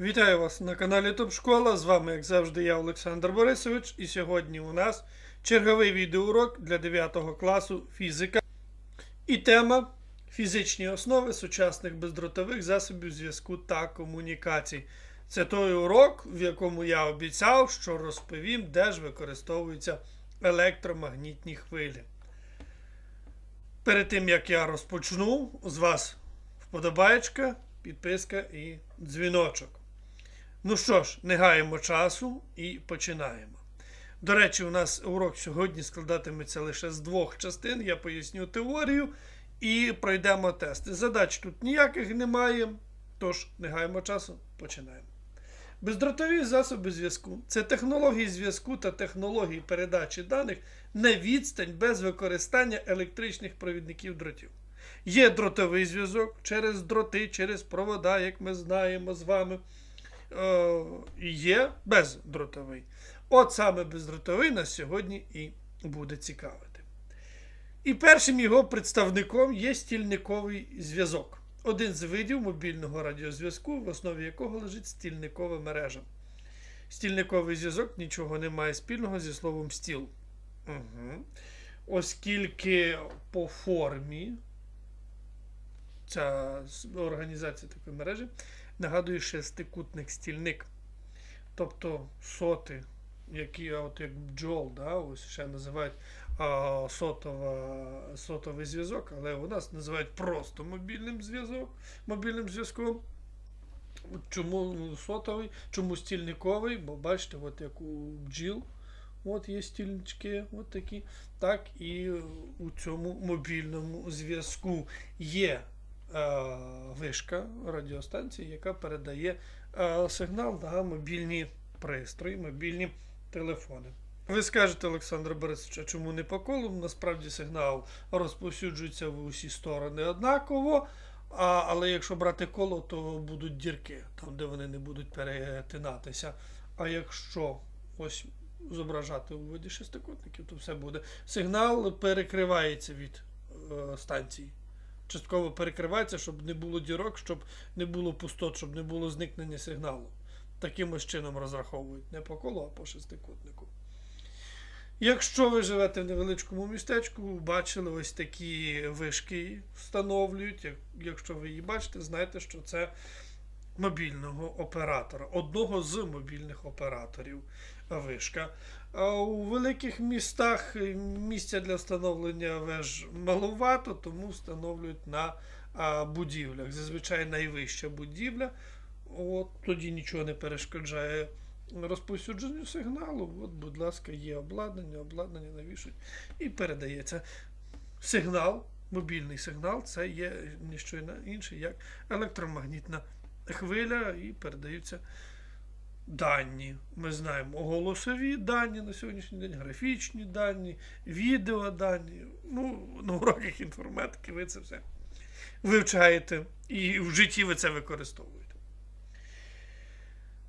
Вітаю вас на каналі Топ Школа. З вами, як завжди, я Олександр Борисович. І сьогодні у нас черговий відеоурок для 9 класу фізика. І тема фізичні основи сучасних бездротових засобів зв'язку та комунікацій. Це той урок, в якому я обіцяв, що розповім, де ж використовуються електромагнітні хвилі. Перед тим як я розпочну, з вас вподобаєчка, підписка і дзвіночок. Ну що ж, не гаємо часу і починаємо. До речі, у нас урок сьогодні складатиметься лише з двох частин. Я поясню теорію і пройдемо тести. Задач тут ніяких немає, тож не гаємо часу, починаємо. Бездротові засоби зв'язку це технології зв'язку та технології передачі даних на відстань без використання електричних провідників дротів. Є дротовий зв'язок через дроти, через провода, як ми знаємо з вами. Е, є бездротовий. От саме бездротовий нас сьогодні і буде цікавити. І першим його представником є стільниковий зв'язок. Один з видів мобільного радіозв'язку, в основі якого лежить стільникова мережа. Стільниковий зв'язок нічого не має спільного зі словом стіл. Угу. Оскільки по формі ця організація такої мережі нагадує шестикутник стільник. Тобто соти, які от як бджол, да, ось ще називають а, сотова, сотовий зв'язок, але у нас називають просто мобільним зв'язок, мобільним зв'язком. Чому сотовий, чому стільниковий? Бо бачите, от як у бджіл, от є стільнички, от такі. Так і у цьому мобільному зв'язку є е, вишка радіостанції, яка передає е, сигнал на мобільні пристрої, мобільні телефони. Ви скажете, Олександр Борисович, а чому не по колу? Насправді сигнал розповсюджується в усі сторони однаково. А, але якщо брати коло, то будуть дірки, там, де вони не будуть перетинатися. А якщо ось зображати у виді шестикутників, то все буде. Сигнал перекривається від е, станції. Частково перекривається, щоб не було дірок, щоб не було пустот, щоб не було зникнення сигналу. Таким ось чином розраховують не по колу, а по шестикутнику. Якщо ви живете в невеличкому містечку, бачили ось такі вишки встановлюють. Якщо ви її бачите, знайте, що це мобільного оператора, одного з мобільних операторів вишка. У великих містах е, місця для встановлення веж маловато, тому встановлюють на будівлях. Зазвичай найвища будівля. От тоді нічого не перешкоджає розповсюдженню сигналу. От, будь ласка, є обладнання, обладнання навішують і передається сигнал, мобільний сигнал, це є не що інше, як електромагнітна хвиля, і передаються дані. Ми знаємо голосові дані на сьогоднішній день, графічні дані, відеодані. Ну, на уроках інформатики ви це все вивчаєте і в житті ви це використовуєте.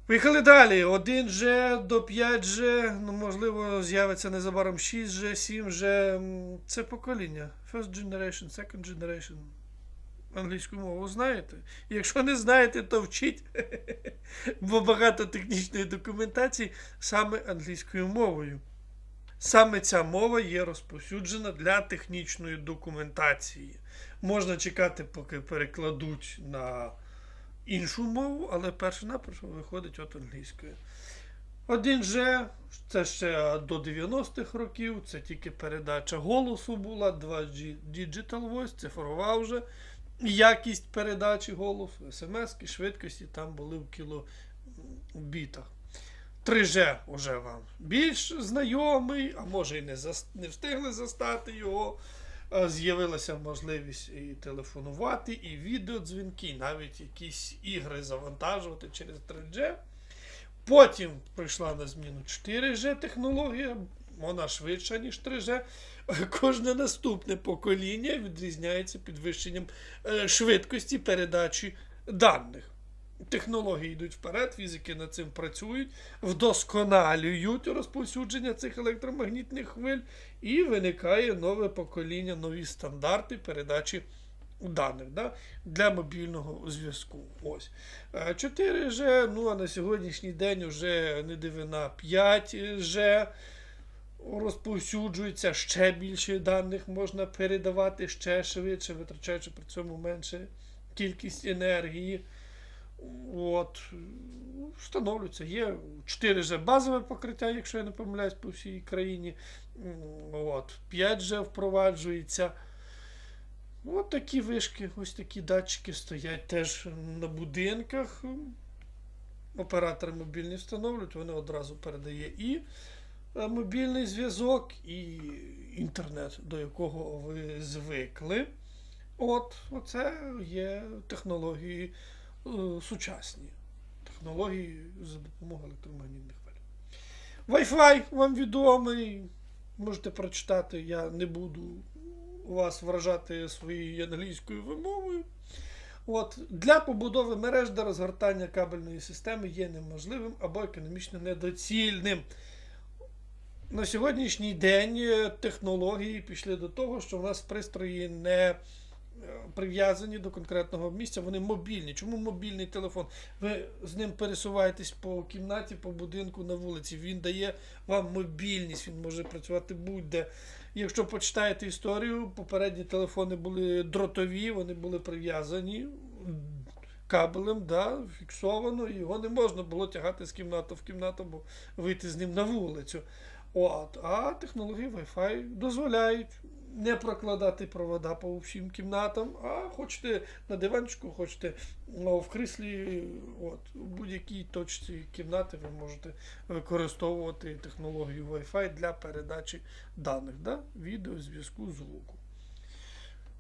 Поїхали далі. 1G до 5G, ну, можливо, з'явиться незабаром 6G, 7G. Це покоління. First generation, second generation. Англійську мову знаєте? Якщо не знаєте, то вчіть. Бо багато технічної документації саме англійською мовою. Саме ця мова є розповсюджена для технічної документації. Можна чекати, поки перекладуть на іншу мову, але перше-наперше виходить от англійською. 1G це ще до 90-х років, це тільки передача голосу була, 2G Digital Voice, цифрова вже якість передачі голосу, смс, швидкості там були в кілобітах. 3G вже вам більш знайомий, а може і не, зас- не встигли застати його. Е, З'явилася можливість і телефонувати, і відеодзвінки, навіть якісь ігри завантажувати через 3G. Потім прийшла на зміну 4G технологія, вона швидша, ніж 3G. Кожне наступне покоління відрізняється підвищенням е, швидкості передачі даних. Технології йдуть вперед, фізики над цим працюють, вдосконалюють розповсюдження цих електромагнітних хвиль, і виникає нове покоління, нові стандарти передачі даних да, для мобільного зв'язку. Ось. Е, 4G, ну а на сьогоднішній день вже не дивина 5G розповсюджується, ще більше даних можна передавати ще швидше, витрачаючи при цьому менше кількість енергії. От, встановлюється. Є 4G базове покриття, якщо я не помиляюсь, по всій країні. От, 5G впроваджується. От такі вишки, ось такі датчики стоять теж на будинках. Оператори мобільні встановлюють, вони одразу передає і мобільний зв'язок, і інтернет, до якого ви звикли. От, оце є технології е, сучасні. Технології за допомогою електромагнітних хвиль. Wi-Fi вам відомий. Можете прочитати, я не буду вас вражати своєю англійською вимовою. От, для побудови мереж до розгортання кабельної системи є неможливим або економічно недоцільним. На сьогоднішній день е, технології пішли до того, що в нас пристрої не е, прив'язані до конкретного місця, вони мобільні. Чому мобільний телефон? Ви з ним пересуваєтесь по кімнаті, по будинку на вулиці. Він дає вам мобільність, він може працювати будь-де. Якщо почитаєте історію, попередні телефони були дротові, вони були прив'язані кабелем, да, фіксовано, його не можна було тягати з кімнати в кімнату, бо вийти з ним на вулицю. От, а технології Wi-Fi дозволяють не прокладати провода по всім кімнатам, а хочете на диванчику, хочете в кріслі, от, у будь-якій точці кімнати ви можете використовувати технологію Wi-Fi для передачі даних, да? відео, зв'язку, звуку.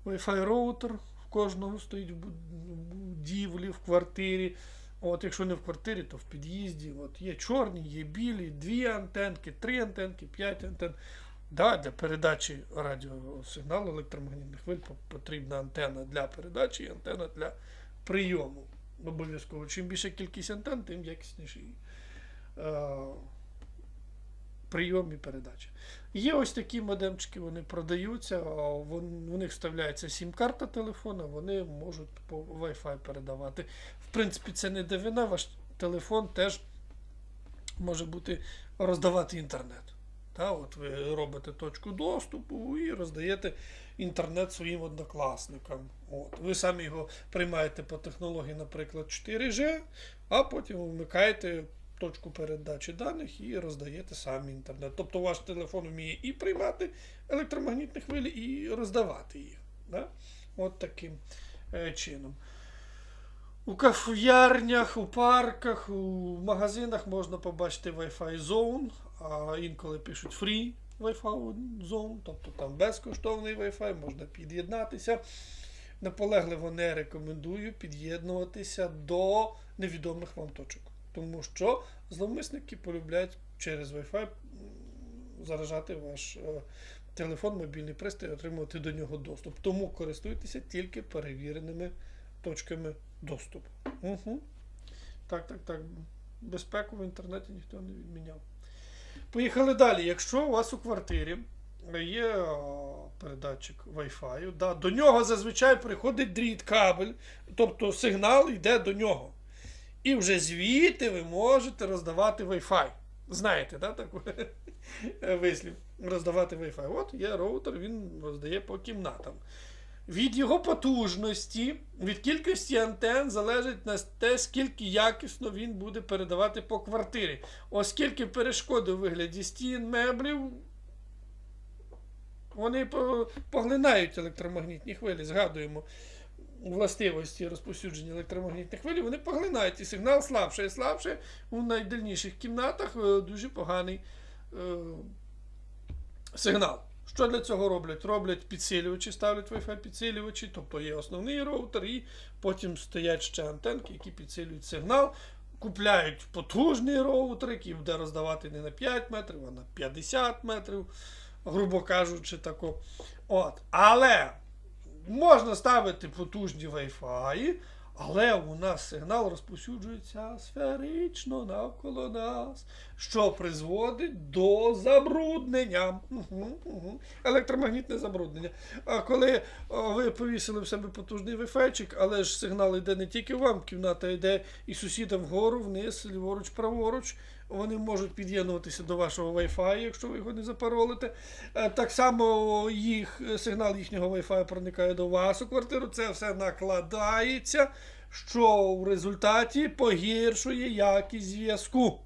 Wi-Fi роутер в кожного стоїть в будівлі, в квартирі. От, якщо не в квартирі, то в під'їзді. От, є чорні, є білі, дві антенки, три антенки, п'ять антен. Да, для передачі радіосигналу електромагнітних хвиль потрібна антена для передачі і антена для прийому. Обов'язково. Чим більша кількість антен, тим якісніший е, прийом і передача. Є ось такі модемчики, вони продаються, у них вставляється сім-карта телефона, вони можуть по Wi-Fi передавати. В принципі, це не дивина, ваш телефон теж може бути роздавати інтернет. Та, от ви робите точку доступу і роздаєте інтернет своїм однокласникам. От. Ви самі його приймаєте по технології, наприклад, 4G, а потім вмикаєте точку передачі даних і роздаєте самі інтернет. Тобто ваш телефон вміє і приймати електромагнітні хвилі, і роздавати їх. Да? От таким е, чином. У кафеярнях, у парках, у магазинах можна побачити Wi-Fi Zone, а інколи пишуть Free Wi-Fi Zone, тобто там безкоштовний Wi-Fi, можна під'єднатися. Наполегливо не рекомендую під'єднуватися до невідомих вам точок. Тому що зловмисники полюбляють через Wi-Fi заражати ваш е, телефон, мобільний пристрій, отримувати до нього доступ. Тому користуйтеся тільки перевіреними точками доступу. Угу. Так, так, так. Безпеку в інтернеті ніхто не відміняв. Поїхали далі. Якщо у вас у квартирі є передатчик Wi-Fi, да, до нього зазвичай приходить дріт кабель, тобто сигнал йде до нього. І вже звідти ви можете роздавати Wi-Fi. Знаєте, да, таку вислів? Роздавати Wi-Fi. От є роутер, він роздає по кімнатам. Від його потужності, від кількості антен залежить на те, скільки якісно він буде передавати по квартирі. Оскільки перешкоди у вигляді стін, меблів, вони поглинають електромагнітні хвилі. Згадуємо властивості розповсюдження електромагнітних хвилі, вони поглинають і сигнал слабше і слабше. У найдальніших кімнатах е, дуже поганий е, сигнал. Що для цього роблять? Роблять підсилювачі, ставлять Wi-Fi підсилювачі, тобто є основний роутер, і потім стоять ще антенки, які підсилюють сигнал. Купляють потужний роутер, який буде роздавати не на 5 метрів, а на 50 метрів, грубо кажучи, тако. От. Але можна ставити потужні Wi-Fi, але у нас сигнал розповсюджується сферично навколо нас. Що призводить до забруднення. Угу, угу. Електромагнітне забруднення. А коли ви повісили в себе потужний вайфайчик, але ж сигнал йде не тільки вам, кімната йде і сусідам вгору, вниз, ліворуч, праворуч. Вони можуть під'єднуватися до вашого Wi-Fi, якщо ви його не запаролите. Е, Так само їх, е, сигнал їхнього Wi-Fi проникає до вас у квартиру. Це все накладається, що в результаті погіршує якість зв'язку.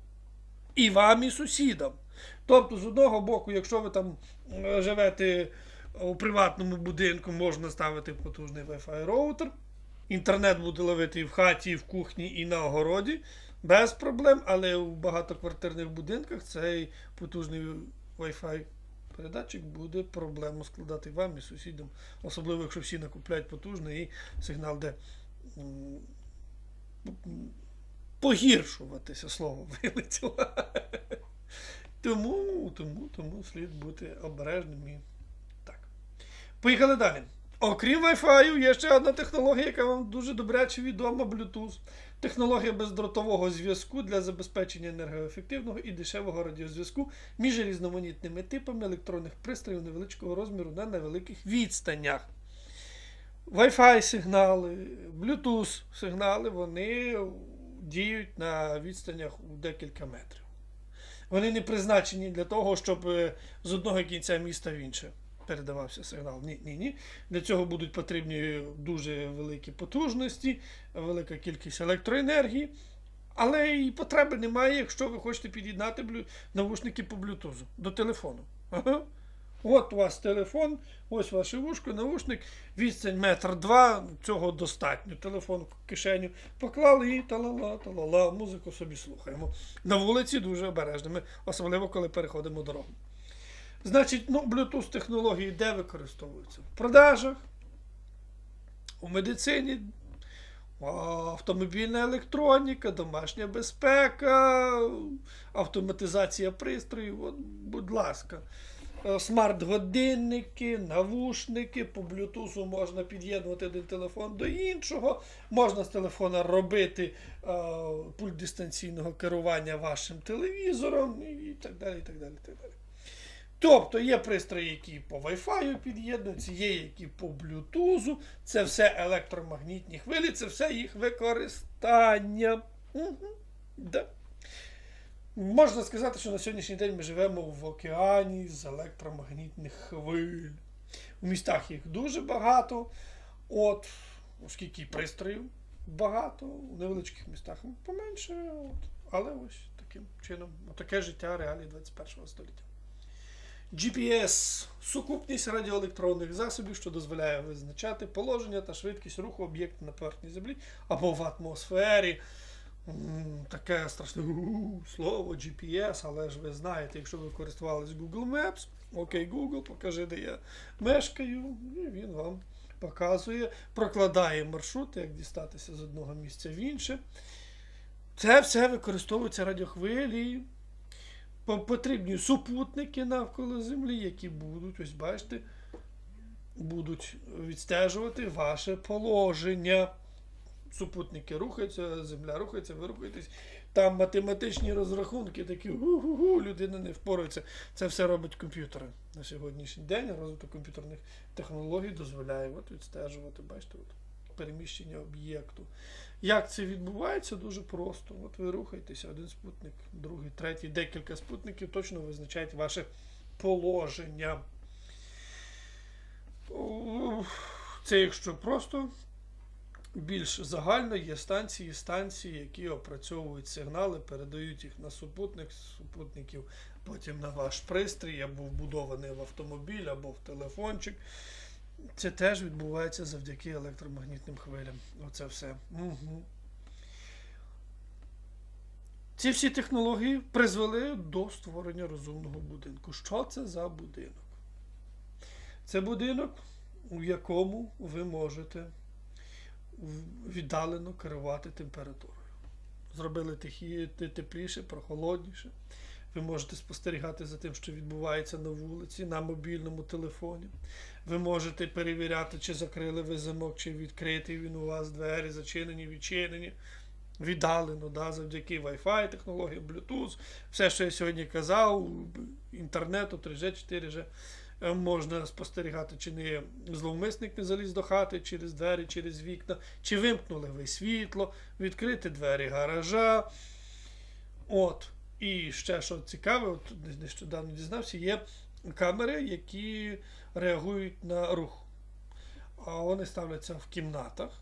І вам, і сусідам. Тобто, з одного боку, якщо ви там е, живете у приватному будинку, можна ставити потужний Wi-Fi роутер. Інтернет буде ловити і в хаті, і в кухні, і на огороді. Без проблем, але у багатоквартирних будинках цей потужний Wi-Fi передатчик буде проблему складати вам і сусідам. Особливо, якщо всі накупляють потужний і сигнал де погіршуватися слово вилетіло. Тому, тому, тому слід бути обережним і так. Поїхали далі. Окрім Wi-Fi, є ще одна технологія, яка вам дуже добряче відома Bluetooth. Технологія бездротового зв'язку для забезпечення енергоефективного і дешевого радіозв'язку між різноманітними типами електронних пристроїв невеличкого розміру на невеликих відстанях. Wi-Fi сигнали, Bluetooth сигнали, вони діють на відстанях у декілька метрів. Вони не призначені для того, щоб е, з одного кінця міста в інше передавався сигнал. Ні, ні, ні. Для цього будуть потрібні дуже великі потужності, велика кількість електроенергії. Але і потреби немає, якщо ви хочете під'єднати навушники по блютузу до телефону. Ага. От у вас телефон, ось ваше вушко, навушник, відстань метр два, цього достатньо. Телефон в кишеню поклали і талала, талала, музику собі слухаємо. На вулиці дуже обережними, особливо коли переходимо дорогу. Значить, ну, Bluetooth технології де використовуються? В продажах, у медицині, автомобільна електроніка, домашня безпека, автоматизація пристроїв. От, будь ласка. Е, Смарт-годинники, навушники, по Bluetooth можна під'єднувати один телефон до іншого. Можна з телефона робити е, пульт дистанційного керування вашим телевізором і так далі. і так далі, і так далі. Тобто є пристрої, які по Wi-Fi під'єднуються, є які по Bluetooth. Це все електромагнітні хвилі, це все їх використання. Угу. Да. Можна сказати, що на сьогоднішній день ми живемо в океані з електромагнітних хвиль. У містах їх дуже багато. От, оскільки пристроїв багато, у невеличких містах поменше. От. Але ось таким чином, таке життя реалії 21 століття. GPS сукупність радіоелектронних засобів, що дозволяє визначати положення та швидкість руху об'єкту на поверхні Землі або в атмосфері. Таке страшне слово GPS, але ж ви знаєте, якщо ви користувались Google Maps, окей, Google, покажи, де я мешкаю, і він вам показує, прокладає маршрут, як дістатися з одного місця в інше. Це все використовується радіохвилі. Потрібні супутники навколо Землі, які будуть, ось бачите, будуть відстежувати ваше положення. Супутники рухаються, земля рухається, ви рухаєтесь. Там математичні розрахунки, такі гу-гу-гу, людина не впорається. Це все робить комп'ютери. На сьогоднішній день розвиток комп'ютерних технологій дозволяє от, відстежувати, бачите, от, переміщення об'єкту. Як це відбувається? Дуже просто. От ви рухаєтеся, один спутник, другий, третій, декілька спутників точно визначають ваше положення. Це якщо просто більш загально є станції, станції, які опрацьовують сигнали, передають їх на супутник, супутників потім на ваш пристрій, або вбудований в автомобіль, або в телефончик. Це теж відбувається завдяки електромагнітним хвилям. Оце все. Угу. Ці всі технології призвели до створення розумного будинку. Що це за будинок? Це будинок, у якому ви можете віддалено керувати температурою. Зробили тихі, тепліше, прохолодніше. Ви можете спостерігати за тим, що відбувається на вулиці, на мобільному телефоні. Ви можете перевіряти, чи закрили ви замок, чи відкритий він у вас, двері зачинені, відчинені. віддалено, да, завдяки Wi-Fi, технологіям, Bluetooth, все, що я сьогодні казав, інтернету, 3G, 4G, е, можна спостерігати, чи не зловмисник не заліз до хати через двері, через вікна, чи вимкнули ви світло, відкрити двері гаража. От. І ще що цікаве, от нещодавно дізнався, є камери, які реагують на рух. А вони ставляться в кімнатах.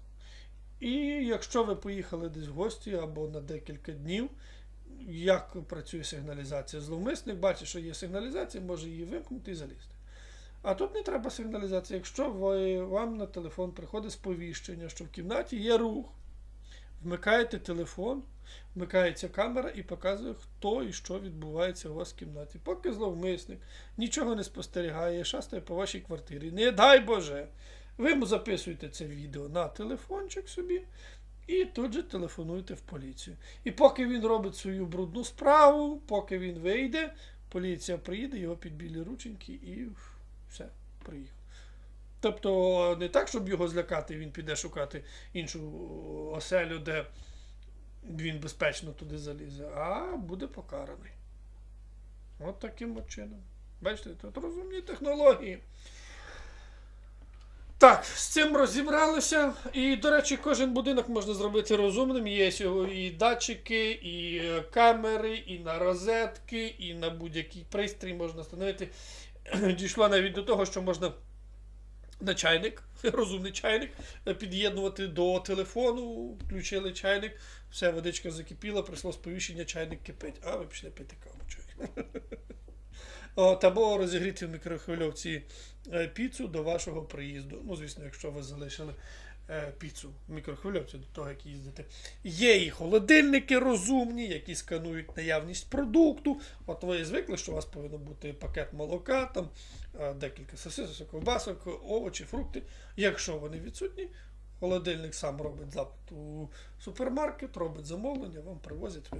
І якщо ви поїхали десь в гості або на декілька днів, як працює сигналізація? Зловмисник бачить, що є сигналізація, може її вимкнути і залізти. А тут не треба сигналізація. Якщо ви, вам на телефон приходить сповіщення, що в кімнаті є рух, вмикаєте телефон, вмикається камера і показує, хто і що відбувається у вас в кімнаті. Поки зловмисник нічого не спостерігає, шастає по вашій квартирі. Не дай Боже! Ви записуєте це відео на телефончик собі і тут же телефонуєте в поліцію. І поки він робить свою брудну справу, поки він вийде, поліція приїде, його під білі рученьки і все, приїхав. Тобто не так, щоб його злякати, він піде шукати іншу оселю, де він безпечно туди залізе, а буде покараний. От таким от чином. Бачите, тут розумні технології. Так, з цим розібралися. І, до речі, кожен будинок можна зробити розумним. Є і датчики, і е, камери, і на розетки, і на будь-який пристрій можна встановити. Дійшло навіть до того, що можна на чайник, розумний чайник, е, під'єднувати до телефону, включили чайник, вся водичка закипіла, прийшло сповіщення, чайник кипить. А ви пішли пити каву чай. От, або розігріти в мікрохвильовці е, піцу до вашого приїзду. Ну, звісно, якщо ви залишили піцу в мікрохвильовці до того, як їздите. Є і холодильники розумні, які сканують наявність продукту. От ви звикли, що у вас повинен бути пакет молока, там е, декілька сосисок, ковбасок, овочі, фрукти. Якщо вони відсутні, холодильник сам робить запит у супермаркет, робить замовлення, вам привозять, ви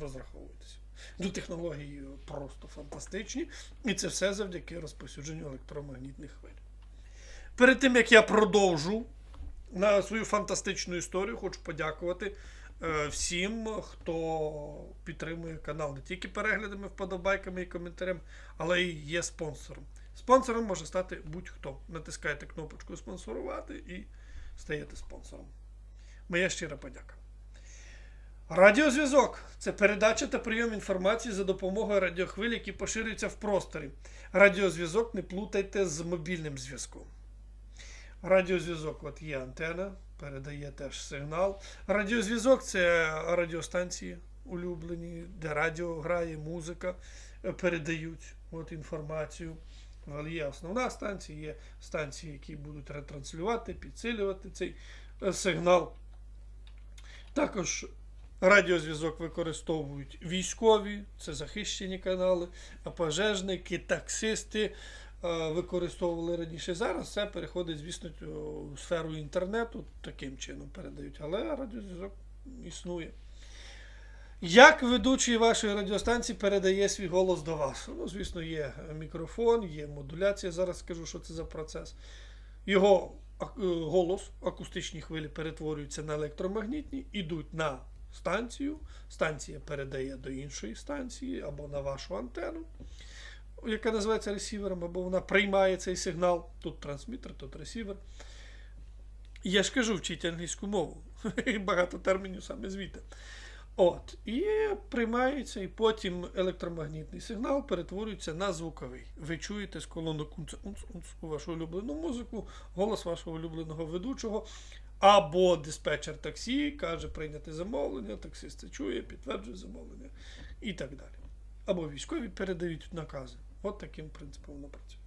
розраховуєтеся. Ну, технології просто фантастичні. І це все завдяки розповсюдженню електромагнітних хвиль. Перед тим як я продовжу на свою фантастичну історію, хочу подякувати е, всім, хто підтримує канал не тільки переглядами, вподобайками і коментарями, але й є спонсором. Спонсором може стати будь-хто. Натискайте кнопочку спонсорувати і стаєте спонсором. Моя щира подяка. Радіозв'язок це передача та прийом інформації за допомогою радіохвиль, які поширюються в просторі. Радіозв'язок не плутайте з мобільним зв'язком. Радіозв'язок от є антена, передає теж сигнал. Радіозв'язок це радіостанції улюблені, де радіо грає, музика, е, передають от інформацію. Але є основна станція, є станції, які будуть ретранслювати, підсилювати цей е, сигнал. Також Радіозв'язок використовують військові, це захищені канали, пожежники, таксисти використовували раніше. Зараз це переходить, звісно, у сферу інтернету, таким чином передають, але радіозв'язок існує. Як ведучий вашої радіостанції передає свій голос до вас? Ну, звісно, є мікрофон, є модуляція. Зараз скажу, що це за процес. Його е, голос, акустичні хвилі перетворюються на електромагнітні, ідуть на станцію. Станція передає до іншої станції або на вашу антенну, яка називається ресівером, або вона приймає цей сигнал. Тут трансмітер, тут ресівер. Я ж кажу, вчіть англійську мову. Багато термінів саме звідти. От, і приймається, і потім електромагнітний сигнал перетворюється на звуковий. Ви чуєте з колонок унц, унц, унц, вашу улюблену музику, голос вашого улюбленого ведучого, або диспетчер таксі каже прийняти замовлення, таксист чує, підтверджує замовлення і так далі. Або військові передають накази. От таким принципом воно працює.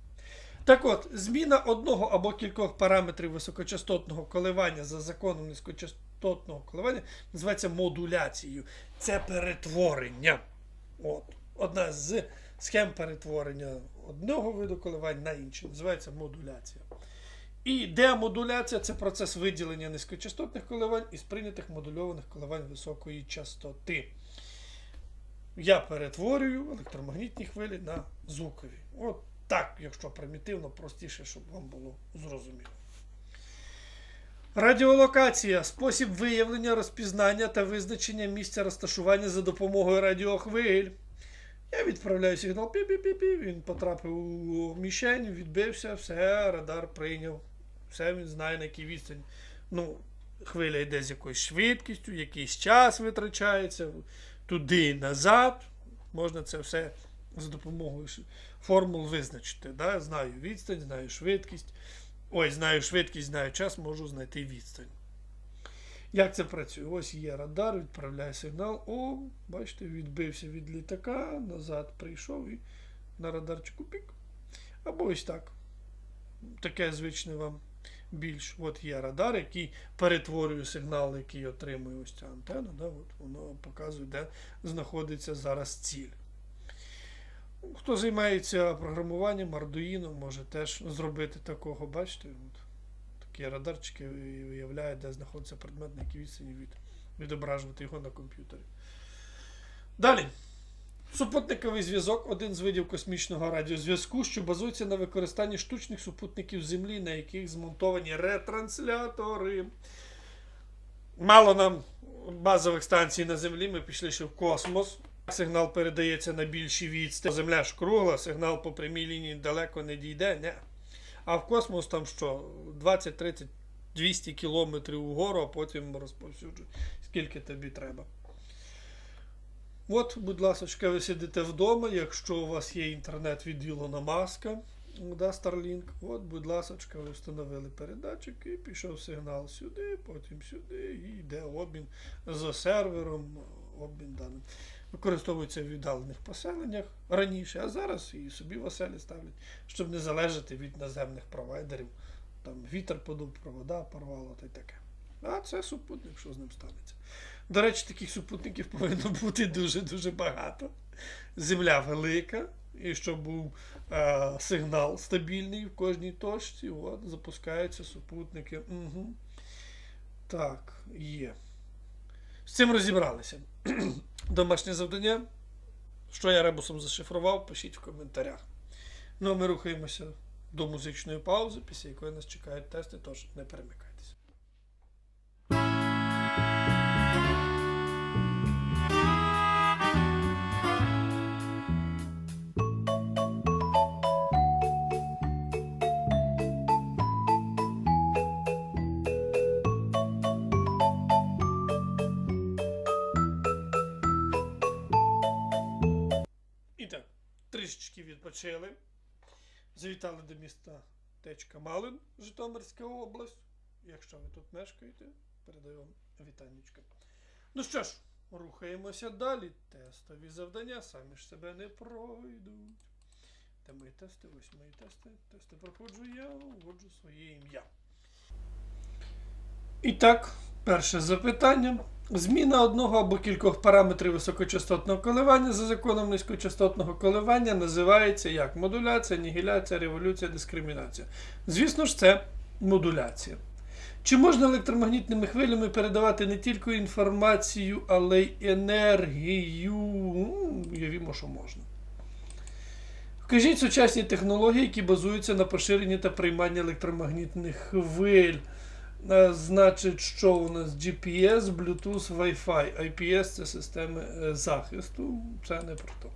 Так от, зміна одного або кількох параметрів високочастотного коливання за законом низькочастотного коливання називається модуляцією. Це перетворення. От. Одна з схем перетворення одного виду коливань на інший. Називається модуляція. І демодуляція це процес виділення низькочастотних коливань із прийнятих модульованих коливань високої частоти. Я перетворюю електромагнітні хвилі на звукові. От так, якщо примітивно, простіше, щоб вам було зрозуміло. Радіолокація спосіб виявлення, розпізнання та визначення місця розташування за допомогою радіохвиль. Я відправляю сигнал пі-пі-пі-пі, він потрапив у мішень, відбився, все, радар прийняв. Все він знає на якій відстані. Ну, хвиля йде з якоюсь швидкістю, якийсь час витрачається, туди і назад. Можна це все за допомогою формул визначити. Да? Знаю відстань, знаю швидкість. Ой, знаю швидкість, знаю час, можу знайти відстань. Як це працює? Ось є радар, відправляє сигнал. О, бачите, відбився від літака, назад прийшов і на радарчику пік. Або ось так. Таке звичне вам більш. От є радар, який перетворює сигнал, який отримує ось ця антенна. Да? От воно показує, де знаходиться зараз ціль. Хто займається програмуванням, Arduino, може теж зробити такого, бачите? От, такі радарчики виявляють, де знаходиться предмет, на якій відстані від, відображувати його на комп'ютері. Далі. Супутниковий зв'язок один з видів космічного радіозв'язку, що базується на використанні штучних супутників Землі, на яких змонтовані ретранслятори. Мало нам базових станцій на Землі, ми пішли ще в космос. Сигнал передається на більші відстані. Земля ж кругла, сигнал по прямій лінії далеко не дійде. Не. А в космос там що? 20, 30, 200 кілометрів угору, а потім розповсюджує, скільки тобі треба. От, будь ласка, ви сидите вдома, якщо у вас є інтернет від Ілона Маска, да, Starlink, от, будь ласка, ви встановили передатчик і пішов сигнал сюди, потім сюди, і йде обмін за сервером, обмін даним. Використовується в віддалених поселеннях раніше, а зараз і собі в оселі ставлять, щоб не залежати від наземних провайдерів. Там вітер подув, провода порвало та й таке. А це супутник, що з ним станеться. До речі, таких супутників повинно бути дуже-дуже багато. Земля велика, і щоб був е, сигнал стабільний в кожній точці, от, запускаються супутники. Угу. Так, є. З цим розібралися. Домашнє завдання. Що я ребусом зашифрував, пишіть в коментарях. Ну а ми рухаємося до музичної паузи, після якої нас чекають тести, тож не перемикайтеся. Відпочили. Завітали до міста Течка Малин, Житомирська область. Якщо ви тут мешкаєте, передаю вам вітаннячка. Ну що ж, рухаємося далі. Тестові завдання самі ж себе не пройдуть. Та мої тести? Ось мої тести. Тести проходжу я, вводжу своє ім'я. І так, перше запитання. Зміна одного або кількох параметрів високочастотного коливання за законом низькочастотного коливання називається як модуляція, нігіляція, революція, дискримінація. Звісно ж, це модуляція. Чи можна електромагнітними хвилями передавати не тільки інформацію, але й енергію? Уявімо, що можна. Вкажіть сучасні технології, які базуються на поширенні та прийманні електромагнітних хвиль. Е, Значить, що у нас GPS, Bluetooth, Wi-Fi. IPS це системи е, захисту. Це не про то.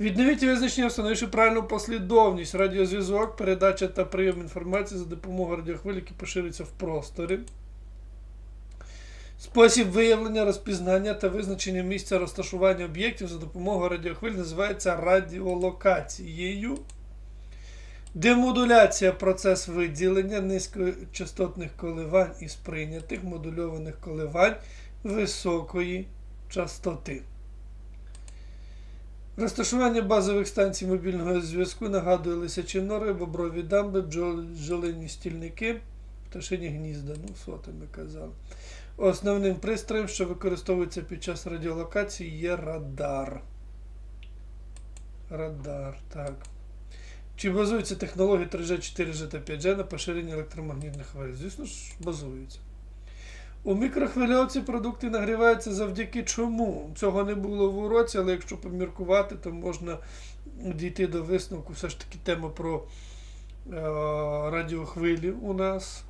Відновіть визначення, встановивши правильну послідовність. Радіозв'язок, передача та прийом інформації за допомогою радіохвиль, які поширюються в просторі. Спосіб виявлення, розпізнання та визначення місця розташування об'єктів за допомогою радіохвиль називається радіолокацією. Демодуляція процес виділення низькочастотних коливань із прийнятих модульованих коливань високої частоти. Розташування базових станцій мобільного зв'язку нагадує лисячі нори, боброві дамби, бджолині стільники, пташині гнізда, ну, сотами казали. Основним пристроєм, що використовується під час радіолокації, є радар. Радар, так. Чи базуються технології 3G, 4G та 5G на поширенні електромагнітних хвиль? Звісно ж, базуються. У мікрохвильовці продукти нагріваються завдяки чому? Цього не було в уроці, але якщо поміркувати, то можна дійти до висновку. Все ж таки тема про е, радіохвилі у нас.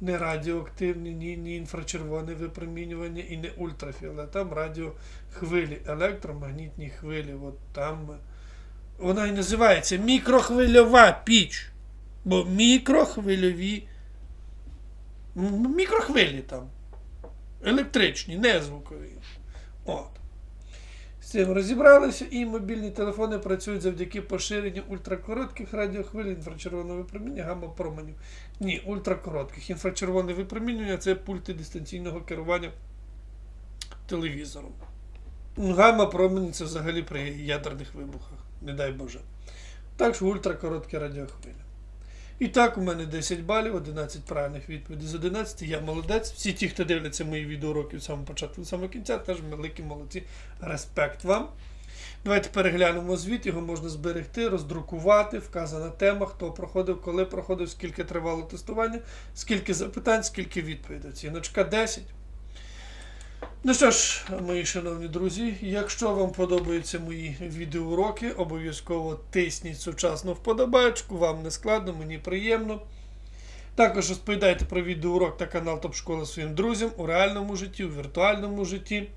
не радіоактивні, ні, ні інфрачервоне випромінювання і не ультрафіолет. Там радіохвилі, електромагнітні хвилі. От там вона і називається мікрохвильова піч. Бо мікрохвильові. Мікрохвилі там. Електричні, не звукові. От. З цим розібралися, і мобільні телефони працюють завдяки поширенню ультракоротких радіохвиль, інфрачервоного випроміння, гамма-променів. Ні, ультракоротких. Інфрачервоне випромінювання це пульти дистанційного керування телевізором. Ну, Гамма-промені це взагалі при ядерних вибухах, не дай Боже. Так що ультракороткі радіохвилі. І так, у мене 10 балів, 11 правильних відповідей з 11. Я молодець. Всі ті, хто дивляться мої відеоуроки від самого початку до самого кінця, теж великі молодці. Респект вам. Давайте переглянемо звіт, його можна зберегти, роздрукувати, вказана тема, хто проходив, коли проходив, скільки тривало тестування, скільки запитань, скільки відповідей. Оціночка 10. Ну що ж, мої шановні друзі, якщо вам подобаються мої відеоуроки, обов'язково тисніть сучасну вподобайку, вам не складно, мені приємно. Також розповідайте про відеоурок та канал Топ Школа своїм друзям у реальному житті, у віртуальному житті.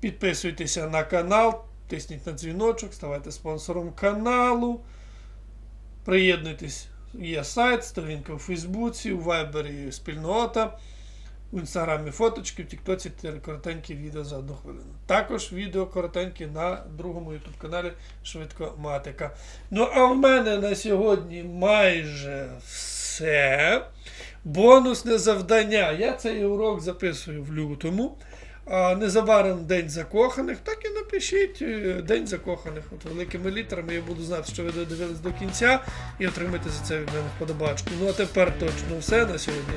Підписуйтеся на канал, тисніть на дзвіночок, ставайте спонсором каналу. Приєднуйтесь, є сайт, сторінка у Фейсбуці, у Вайбері спільнота. В інстаграмі фоточки, в Тіктоці коротенькі відео за одну хвилину. Також відео коротенькі на другому ютуб каналі Швидкоматика. Ну, а в мене на сьогодні майже все. Бонусне завдання. Я цей урок записую в лютому. Незабаром День закоханих, так і напишіть е, День закоханих. От великими літерами я буду знати, що ви додивились до кінця і отримаєте за це від мене вподобачку. Ну а тепер точно все на сьогодні.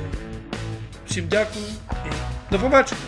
Всім дякую і до побачення!